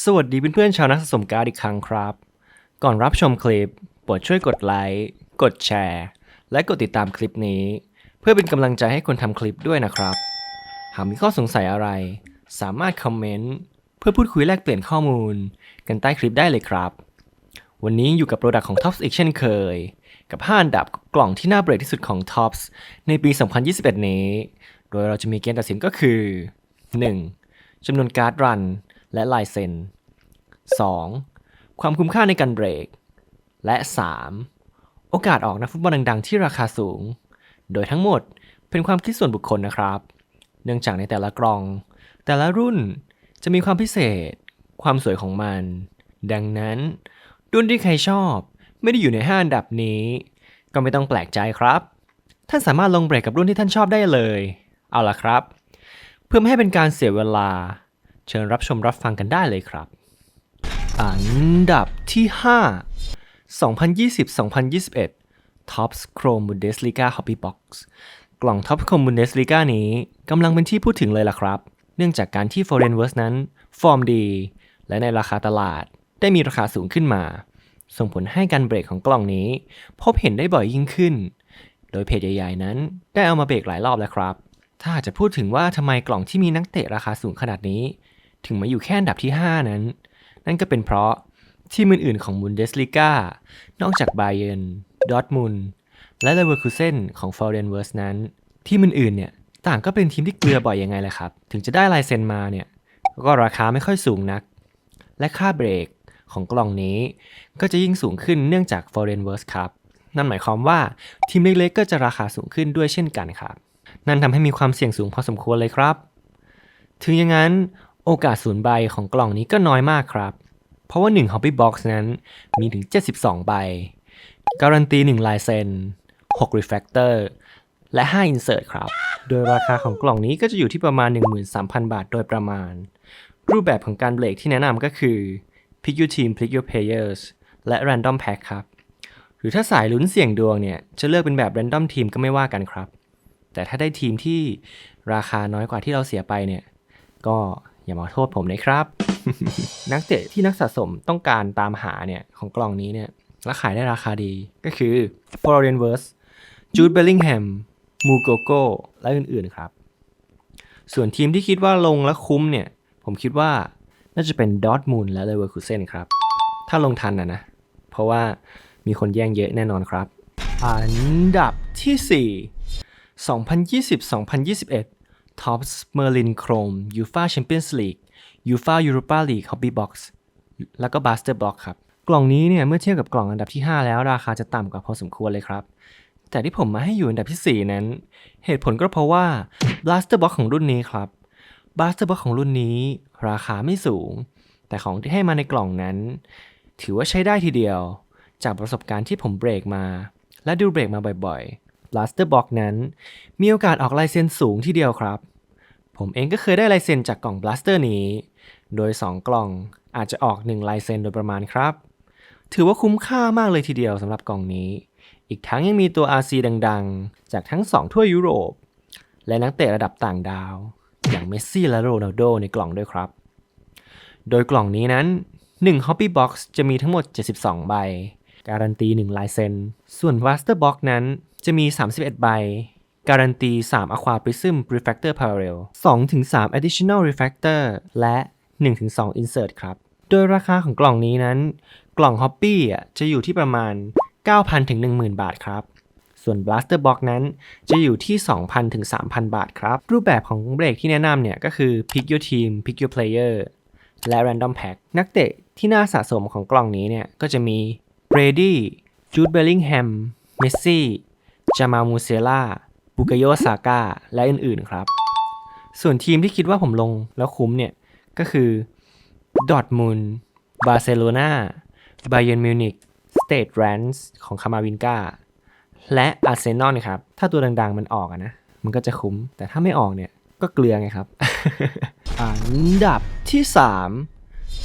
สวัสดีเพื่อนๆชาวนักสะสมการ์ดอีกครั้งครับ ก่อนรับชมคลิปโปรดช่วยกดไลค์ กดแชร์ และกดติดตามคลิปนี้ เพื่อเป็นกำลังใจให้คนทำคลิปด้วยนะครับ หากมีข้อสงสัยอะไร สามารถคอมเมนต์เพื่อพูดคุยแลกเปลี่ยนข้อมูล กันใต้คลิปได้เลยครับ วันนี้อยู่กับโปรดักต์ของ Tops อีกเช่นเคย กับ 5 อันดับกล่องที่น่าเบรกที่สุดของ Tops ในปี 2021 นี้ โดยเราจะมีเกณฑ์ตัดสินก็คือ 1. จำนวนการ์ดรัน และลายเซ็น 2. ความคุ้มค่าในการเบรก และ 3. โอกาสออกนักฟุตบอลดังๆ ที่ราคาสูง โดยทั้งหมดเป็นความคิดส่วนบุคคลนะครับ เนื่องจากในแต่ละกล่อง แต่ละรุ่นจะมีความพิเศษ ความสวยของมัน ดังนั้น รุ่นที่ใครชอบไม่ได้อยู่ใน5อันดับนี้ ก็ไม่ต้องแปลกใจครับ ท่านสามารถลงเบรกกับรุ่นที่ท่านชอบได้เลย เอาล่ะครับ เพื่อไม่ให้เป็นการเสียเวลา เชิญรับชมรับฟังกันได้เลยครับ อันดับที่ 5 2020-2021 Tops Chrome Bundesliga Hobby Box กล่อง Tops Chrome Bundesliga นี้กำลังเป็นที่พูดถึงเลยล่ะครับ เนื่องจากการที่ Foreignverse นั้น ฟอร์มดี และในราคาตลาดได้มีราคาสูงขึ้นมา ส่งผลให้การเบรกของกล่องนี้ พบเห็นได้บ่อยยิ่งขึ้น โดยเพจใหญ่ๆนั้น ได้เอามาเบรกหลายรอบแล้วครับ ถ้าจะพูดถึงว่าทำไมกล่องที่มีนักเตะราคาสูงขนาดนี้ ถึงมาอยู่แค่อันดับที่ 5 นั้น นั่นก็เป็นเพราะทีมอื่นๆของบุนเดสลิก้านอกจากไบเยนดอทมุนและเลเวอร์คูเซนของฟอร์เรนเวิร์สนั้น ทีมอื่นๆเนี่ยต่างก็เป็นทีมที่เกลือบ่อยยังไงแหละครับ ถึงจะได้ลายเซ็นมาเนี่ยก็ราคาไม่ค่อยสูงนัก และค่าเบรกของกล่องนี้ ก็จะยิ่งสูงขึ้นเนื่องจาก Foreign Verse ครับ นั่นหมายความว่าทีมเล็กๆ ก็จะราคาสูงขึ้นด้วยเช่นกันครับ นั่นทำให้มีความเสี่ยงสูงพอสมควรเลยครับ ถึงอย่างนั้น โอกาสศูนย์ใบของกล่องนี้ก็น้อยมากครับ เพราะว่า1 Hobby Box นั้นมีถึง 72 ใบ การันตี 1 ลายเซ็น 6 Refractor และ 5 Insert ครับ โดยราคาของกล่องนี้ก็จะอยู่ที่ประมาณ 13,000 บาทโดยประมาณ รูปแบบของการเบรกที่แนะนำก็คือ Pick Your Team Pick Your Players และ Random Pack ครับ หรือถ้าสายลุ้นเสี่ยงดวงเนี่ย จะเลือกเป็นแบบ Random Team ก็ไม่ว่ากันครับ แต่ถ้าได้ทีมที่ราคาน้อยกว่าที่เราเสียไปเนี่ย ก็ อย่ามาโทษผมนะครับ นักเตะที่นักสะสมต้องการตามหาเนี่ยของกล่องนี้เนี่ยและขายได้ราคาดีก็คือ f o r e n v e r s Jude Bellingham m u g o g o และอื่นๆครับ ส่วนทีมที่คิดว่าลงแล้วคุ้มเนี่ย ผมคิดว่าน่าจะเป็นดอ t มู n และ Leverkusen ครับ ถ้าลงทันนะนะ เพราะว่ามีคนแย่งเยอะแน่นอนครับ อันดับที่ 4 2020-2021 Tops Merlin Chrome UEFA Champions League UEFA Europa League Hobby Box แล้วก็ Buster Box ครับ กล่องนี้เนี่ยเมื่อเทียบกับกล่องอันดับที่ 5 แล้วราคาจะต่ำกว่าพอสมควรเลยครับ แต่ที่ผมมาให้อยู่อันดับที่ 4 นั้น เหตุผลก็เพราะว่า Blaster Box ของรุ่นนี้ครับ Blaster Box ของรุ่นนี้ ราคาไม่สูง แต่ของที่ให้มาในกล่องนั้น ถือว่าใช้ได้ทีเดียว จากประสบการณ์ที่ผมเบรกมา และดูเบรกมาบ่อยๆ Blaster Box นั้น มีโอกาสออกลายเซ็นสูงทีเดียวครับ ผมเองก็เคยได้ลายเซ็นจากกล่อง Blaster นี้ โดย 2 กล่องอาจจะออก 1 ลายเซ็นโดยประมาณครับ ถือว่าคุ้มค่ามากเลยทีเดียวสำหรับกล่องนี้ อีกทั้งยังมีตัว RC ดังๆ จากทั้ง 2 ทั่วยุโรป และนักเตะระดับต่างดาว อย่างเมสซี่และโรนัลโดในกล่องด้วยครับ โดยกล่องนี้นั้น 1 Hobby Box จะมีทั้งหมด 72 ใบ การันตี 1 ลายเซ็น ส่วน Blaster Box นั้นจะมี 31 ใบ การันตี 3 Aqua Prism Refractor Parallel 2-3 Additional Refractor และ 1-2 Insert ครับ โดยราคาของกล่องนี้นั้น กล่อง Hobby จะอยู่ที่ประมาณ 9,000ถึง10,000 บาทครับ ส่วน Blaster Box นั้นจะอยู่ที่ 2,000ถึง3,000 บาทครับ รูปแบบของเบรกที่แนะนำเนี่ยก็คือ Pick Your Team Pick Your Player และ Random Pack นักเตะที่น่าสะสมของกล่องนี้เนี่ยก็จะมี Brady Jude Bellingham Messi จามามูเซล่า บุกโยซาก้าและอื่นๆครับ ส่วนทีมที่คิดว่าผมลงแล้วคุ้มเนี่ย ก็คือดอทมุนบาร์เซโลนาไบเยนมิวนิกสเตทแรนส์ของคามาวินกาและอาร์เซนอลครับ ถ้าตัวดังๆมันออกนะ มันก็จะคุ้ม แต่ถ้าไม่ออกเนี่ย ก็เกลือไงครับ อันดับที่ 3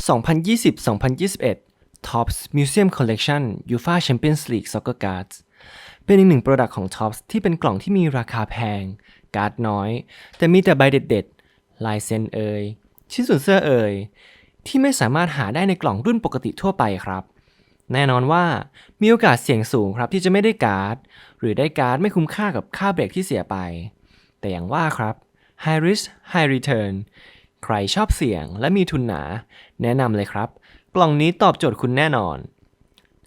2020-2021 Tops Museum Collection UEFA Champions League Soccer Cards เป็นอีกหนึ่งโปรดักต์ของ Tops ที่เป็นกล่องที่มีราคาแพง การ์ดน้อย แต่มีแต่ใบเด็ดๆ ลายเซ็นเอ่ยชิ้นส่วนเสื้อเอ่ยที่ไม่สามารถหาได้ในกล่องรุ่นปกติทั่วไปครับ แน่นอนว่ามีโอกาสเสี่ยงสูงครับที่จะไม่ได้การ์ด หรือได้การ์ดไม่คุ้มค่ากับค่าเบรกที่เสียไป แต่อย่างว่าครับ High Risk High Return ใครชอบเสี่ยงและมีทุนหนา แนะนำเลยครับ กล่องนี้ตอบโจทย์คุณแน่นอน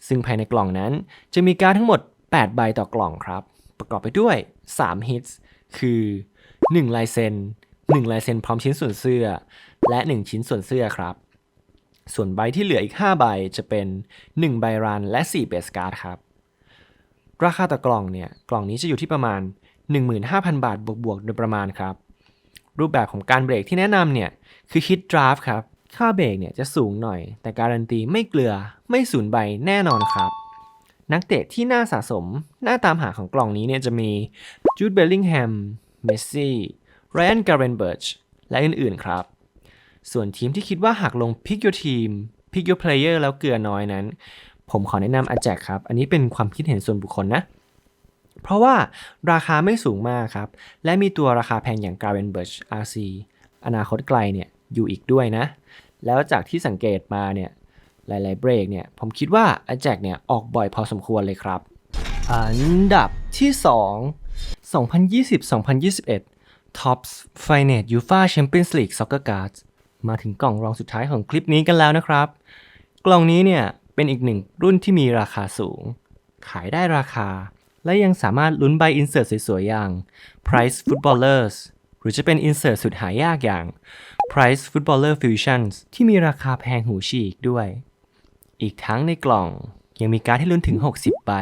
ซึ่งภายในกล่องนั้นจะมีการ์ดทั้งหมด 8 ใบต่อกล่องครับ ประกอบไปด้วย 3 hits คือ 1 ลายเซ็น 1 ลายเซ็นพร้อมชิ้นส่วนเสื้อ และ 1 ชิ้นส่วนเสื้อครับ ส่วนใบที่เหลืออีก 5 ใบจะเป็น 1 ใบรัน และ 4 เบสการ์ดครับ ราคาต่อกล่องเนี่ย กล่องนี้จะอยู่ที่ประมาณ 15,000 บาทบวกๆ โดยประมาณครับ รูปแบบของการเบรกที่แนะนำเนี่ย คือฮิตดราฟครับ ค่าเบรกเนี่ยจะสูงหน่อย แต่การันตีไม่เกลือ ไม่สูญใบแน่นอนครับ นักเตะที่น่าสะสมน่าตามหาของกล่องนี้เนี่ยจะมีจูดเบลลิงแฮมเมสซี่ไรอันการ์เรนเบิร์ชและอื่นๆครับ ส่วนทีมที่คิดว่าหากลง Pick Your Team Pick Your Player แล้วเกลือน้อยนั้น ผมขอแนะนำอาแจกครับ อันนี้เป็นความคิดเห็นส่วนบุคคลนะ เพราะว่าราคาไม่สูงมากครับ และมีตัวราคาแพงอย่าง g a r e n b u r g RC อนาคตไกลเนี่ยอยู่อีกด้วยนะ แล้วจากที่สังเกตมาเนี่ย หลาย ๆ เบรกเนี่ยผมคิดว่าอาแจกเนี่ยออกบ่อยพอสมควรเลยครับ อันดับที่ 2 2020-2021 Tops Finance UEFA Champions League Soccer Cards มาถึงกล่องรองสุดท้ายของคลิปนี้กันแล้วนะครับ กล่องนี้เนี่ยเป็นอีกหนึ่งรุ่นที่มีราคาสูง ขายได้ราคา และยังสามารถลุ้นใบอินเสิร์ตสวยๆอย่าง Price Footballers หรือจะเป็นอินเสิร์ตสุดหายากอย่าง Price Footballer Fusions ที่มีราคาแพงหูฉีกด้วย อีกทั้งในกล่อง ยังมีการดให้ลุ้นถึง 60 ใบ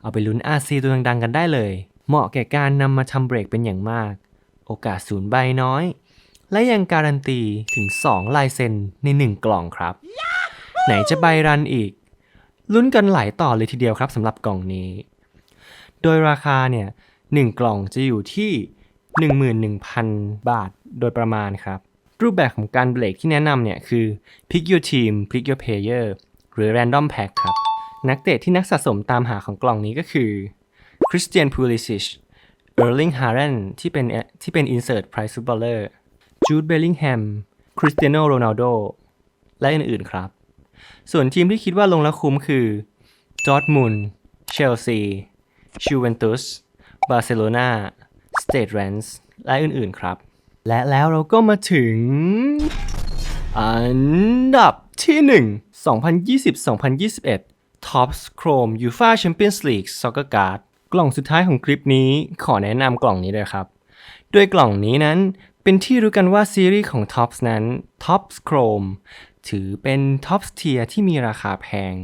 เอาไปลุ้น RC ตัวดังๆกันได้เลย เหมาะแก่การนำมาทำเบรกเป็นอย่างมาก โอกาสศูนย์ใบน้อย และยังการันตีถึง 2 ลายเซ็นใน 1 กล่องครับ ไหนจะใบรันอีก ลุ้นกันหลายต่อเลยทีเดียวครับสำหรับกล่องนี้ โดยราคาเนี่ย1กล่องจะอยู่ที่ 11,000 บาทโดยประมาณครับ รูปแบบของการเบรกที่แนะนำเนี่ยคือ Pick Your Team Pick Your Player หรือ Random Pack ครับ นักเตะที่นักสะสมตามหาของกล่องนี้ก็คือ Christian Pulisic Erling Haaland ที่เป็นที่เป็น Insert Price Footballer Jude Bellingham Cristiano Ronaldo และอื่นๆครับ ส่วนทีมที่คิดว่าลงแล้วคุ้มคือจอร์ m มุนเชลซีชูเวนตุสบาร์เซโลนาสเต e แรนส์และอื่นๆครับ และแล้วเราก็มาถึง อันดับที่ 1 2020-2021 Tops Chrome UEFA Champions League Soccer Card กล่องสุดท้ายของคลิปนี้ขอแนะนำกล่องนี้เลยครับ โดยกล่องนี้นั้นเป็นที่รู้กันว่าซีรีส์ของ Tops นั้น Tops Chrome ถือเป็น Tops Tier ที่มีราคาแพง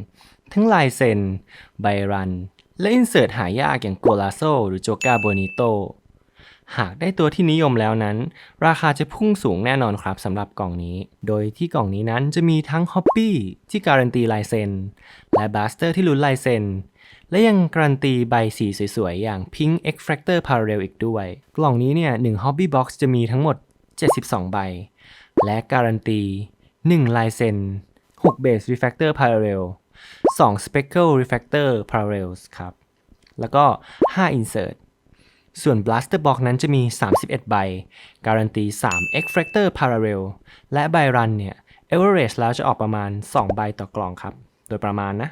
ทั้งลายเซ็น ใบรัน และอินเสิร์ตหายากอย่างโกลาโซหรือโจกาโบนิโต หากได้ตัวที่นิยมแล้วนั้น ราคาจะพุ่งสูงแน่นอนครับสำหรับกล่องนี้ โดยที่กล่องนี้นั้นจะมีทั้งฮอปปี้ที่การันตีลายเซ็น และบ a สเตอร์ที่ลุ้นลายเซ็น และยังการันตีใบสีสวยๆ อย่าง Pink Extractor Parallel อีกด้วย กล่องนี้เนี่ย1 Hobby Box จะมีทั้งหมด 72 ใบ และการันตี 1 ลายเซ็น 6 Base Refractor Parallel 2 Speckle Refractor Parallels ครับ แล้วก็ 5 Insert ส่วน Blaster Box นั้นจะมี 31 ใบ การันตี3 Extractor Parallel และใบรันเนี่ย Average แล้วจะออกประมาณ 2 ใบต่อกล่องครับ โดยประมาณนะ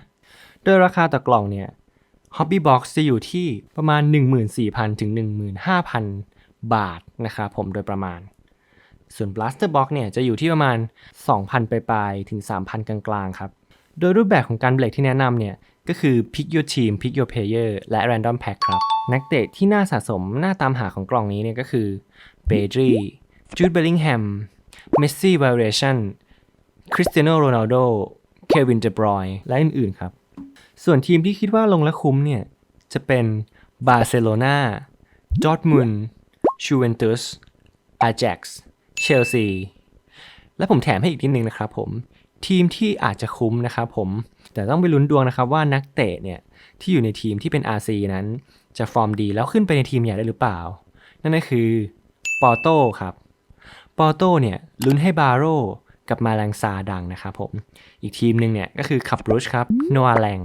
โดยราคาต่อกล่องเนี่ย Hobby Box จะอยู่ที่ประมาณ 14,000 ถึง 15,000 บาทนะครับผมโดยประมาณ ส่วน Blaster Box เนี่ยจะอยู่ที่ประมาณ 2,000 ปลายๆ ถึง 3,000 กลางๆ ครับ โดยรูปแบบของการเบรกที่แนะนำเนี่ย ก็คือ Pick Your Team Pick Your Player และ Random Pack ครับ นักเตะที่น่าสะสมน่าตามหาของกล่องนี้เนี่ยก็คือ Pedri Jude Bellingham Messi Variation Cristiano Ronaldo Kevin De Bruyne และอื่นๆครับ ส่วนทีมที่คิดว่าลงแล้วคุ้มเนี่ย จะเป็นบาร์เซโลนาดอร์ทมุนชูเวนตุสอาแจ็กซ์เชลซีและผมแถมให้อีกนิดนึงนะครับผม ทีมที่อาจจะคุ้มนะครับผม แต่ต้องไปลุ้นดวงนะครับว่านักเตะเนี่ยที่อยู่ในทีมที่เป็น RC นั้น จะฟอร์มดีแล้วขึ้นไปในทีมใหญ่ได้หรือเปล่า นั่นก็คือปอโต้ครับปอโต้เนี่ยลุ้นให้บาโรกับมาแรงซาดังนะครับผม อีกทีมหนึ่งเนี่ยก็คือขับรุชครับโนอาแรง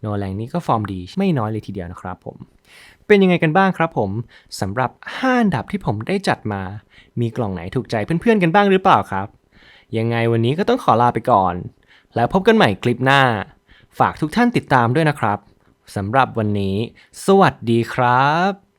โนอาแรงนี่ก็ฟอร์มดีไม่น้อยเลยทีเดียวนะครับผม เป็นยังไงกันบ้างครับผมสำหรับ 5 อันดับที่ผมได้จัดมา มีกล่องไหนถูกใจเพื่อนๆกันบ้างหรือเปล่าครับ ยังไงวันนี้ก็ต้องขอลาไปก่อน แล้วพบกันใหม่คลิปหน้า ฝากทุกท่านติดตามด้วยนะครับสำหรับวันนี้ สวัสดีครับ